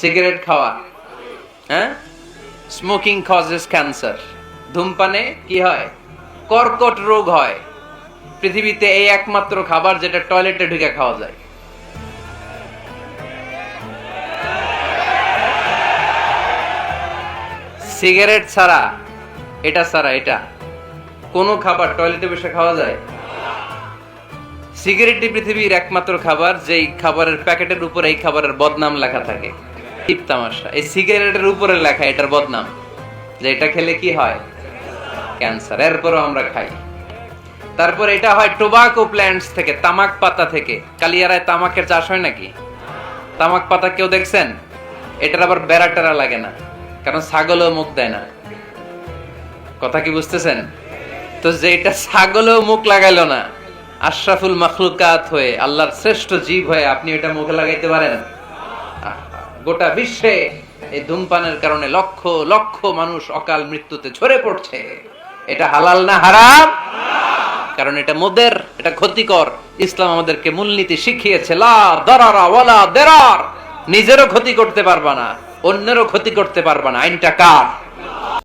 Cigarette খাওয়া। হ্যাঁ? Smoking causes cancer ধূমপানে কি হয়? কর্কট রোগ হয়। পৃথিবীতে এই একমাত্র খাবার যেটা টয়লেটে ঢুকে খাওয়া যায়। সিগারেট ছাড়া, এটা ছাড়া এটা। কোনো খাবার টয়লেটে বসে খাওয়া যায়? সিগারেটই পৃথিবীর একমাত্র খাবার, যেই খাবারের প্যাকেটের উপর এই খাবারের বদনাম লেখা থাকে। তামাশা। এই সিগারেটের উপরে লেখা এটার বদনাম, যে এটা খেলে কি হয়? ক্যান্সার, এরপরও আমরা খাই। তারপর এটা হয় টোবাকো প্ল্যান্টস থেকে, তামাক পাতা থেকে। কালিয়ারায় তামাকের চাষ হয় নাকি? তামাক পাতা কেউ দেখছেন? এটার আবার বেড়া টেরা লাগে না, কারণ ছাগলও মুখ দেয় না। কথা কি বুঝতেছেন? তো যেটা ছাগলও মুখ লাগাইলো না, আশরাফুল মখলুকাত হয়ে, আল্লাহর শ্রেষ্ঠ জীব হয়ে আপনি এটা মুখে লাগাইতে পারেন? গোটা বিশ্বে এই ধূমপানের কারণে লক্ষ লক্ষ মানুষ অকাল মৃত্যুতে ঝরে পড়ছে। এটা হালাল না হারাম? কারণ এটা মোদের, এটা ক্ষতিকর। ইসলাম আমাদেরকে মূলনীতি শিখিয়েছে নিজেরও ক্ষতি করতে পারবা না, অন্যেরও ক্ষতি করতে পারবা না। আইনটা কার?